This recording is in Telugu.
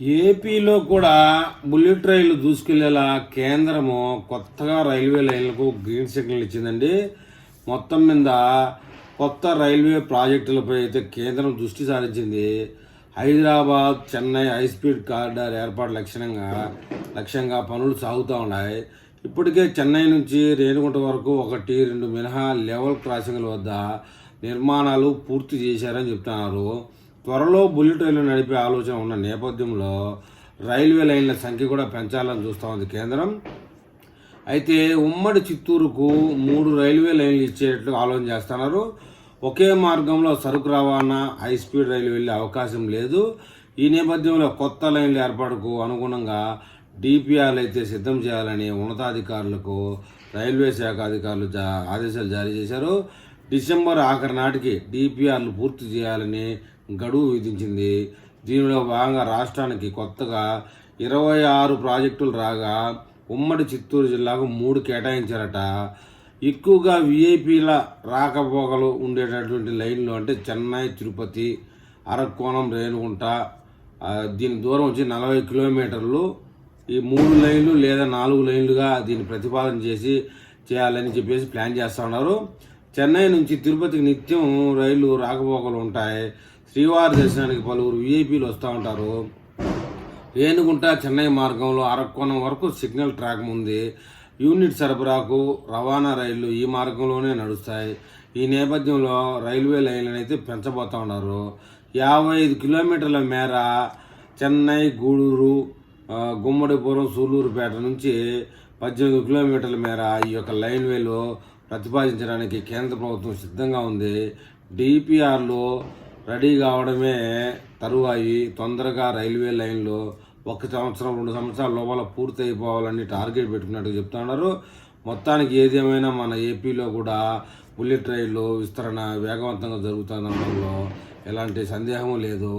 ఏపీలో కూడా బుల్లెట్ రైళ్ళు దూసుకెళ్ళేలా కేంద్రము కొత్తగా రైల్వే లైన్లకు గ్రీన్ సిగ్నల్ ఇచ్చిందండి. మొత్తం మీద కొత్త రైల్వే ప్రాజెక్టులపై అయితే కేంద్రం దృష్టి సారించింది. Hyderabad Chennai high speed corridor ఏర్పాటు లక్ష్యంగా లక్ష్యంగా పనులు సాగుతూ ఉన్నాయి. ఇప్పటికే చెన్నై నుంచి రేణుగుంట వరకు ఒకటి రెండు మినహా లెవెల్ క్రాసింగ్ల వద్ద నిర్మాణాలు పూర్తి చేశారని చెప్తున్నారు. త్వరలో బుల్లెట్ రైలు నడిపే ఆలోచన ఉన్న నేపథ్యంలో రైల్వే లైన్ల సంఖ్య కూడా పెంచాలని చూస్తూ ఉంది కేంద్రం. అయితే ఉమ్మడి చిత్తూరుకు మూడు రైల్వే లైన్లు ఇచ్చేట్లు ఆలోచన చేస్తున్నారు. ఒకే మార్గంలో సరుకు రవాణా హై స్పీడ్ రైలు వెళ్ళే అవకాశం లేదు. ఈ నేపథ్యంలో కొత్త లైన్ల ఏర్పాటుకు అనుగుణంగా డిపిఆర్లు అయితే సిద్ధం చేయాలని ఉన్నతాధికారులకు రైల్వే శాఖ అధికారులు జా ఆదేశాలు జారీ చేశారు. డిసెంబర్ ఆఖరి నాటికి డిపిఆర్లు పూర్తి చేయాలని గడువు విధించింది. దీనిలో భాగంగా రాష్ట్రానికి కొత్తగా ఇరవై ఆరు ప్రాజెక్టులు రాగా ఉమ్మడి చిత్తూరు జిల్లాకు మూడు కేటాయించారట. ఎక్కువగా విఐపీల రాకపోకలు ఉండేటటువంటి లైన్లు అంటే చెన్నై తిరుపతి అరక్కోణం రేణుగుంట దీని దూరం వచ్చి నలభై కిలోమీటర్లు. ఈ మూడు లైన్లు లేదా నాలుగు లైన్లుగా దీన్ని ప్రతిపాదన చేసి చేయాలని చెప్పేసి ప్లాన్ చేస్తూ ఉన్నారు. చెన్నై నుంచి తిరుపతికి నిత్యం రైళ్ళు రాకపోకలు ఉంటాయి. శ్రీవారి దర్శనానికి పలువురు విఐపీలు వస్తూ ఉంటారు. రేణుగుంట చెన్నై మార్గంలో అరక్కోణం వరకు సిగ్నల్ ట్రాక్ ఉంది యూనిట్ సరఫరాకు రవాణా రైళ్ళు ఈ మార్గంలోనే నడుస్తాయి. ఈ నేపథ్యంలో రైల్వే లైన్లను అయితే పెంచబోతా ఉన్నారు. యాభై ఐదు కిలోమీటర్ల మేర చెన్నై గూడూరు గుమ్మడిపురం సూలూరుపేట నుంచి పద్దెనిమిది కిలోమీటర్ల మేర ఈ యొక్క లైన్వేలో ప్రతిపాదించడానికి కేంద్ర ప్రభుత్వం సిద్ధంగా ఉంది. డిపిఆర్లో రెడీ కావడమే తరువాయి. తొందరగా రైల్వే లైన్లో ఒక సంవత్సరం రెండు సంవత్సరాల లోపల పూర్తి అయిపోవాలని టార్గెట్ పెట్టుకున్నట్టు చెప్తున్నారు మొత్తానికి ఏదేమైనా మన ఏపీలో కూడా బుల్లెట్ రైళ్ళు విస్తరణ వేగవంతంగా జరుగుతుందనడంలో ఎలాంటి సందేహం లేదు.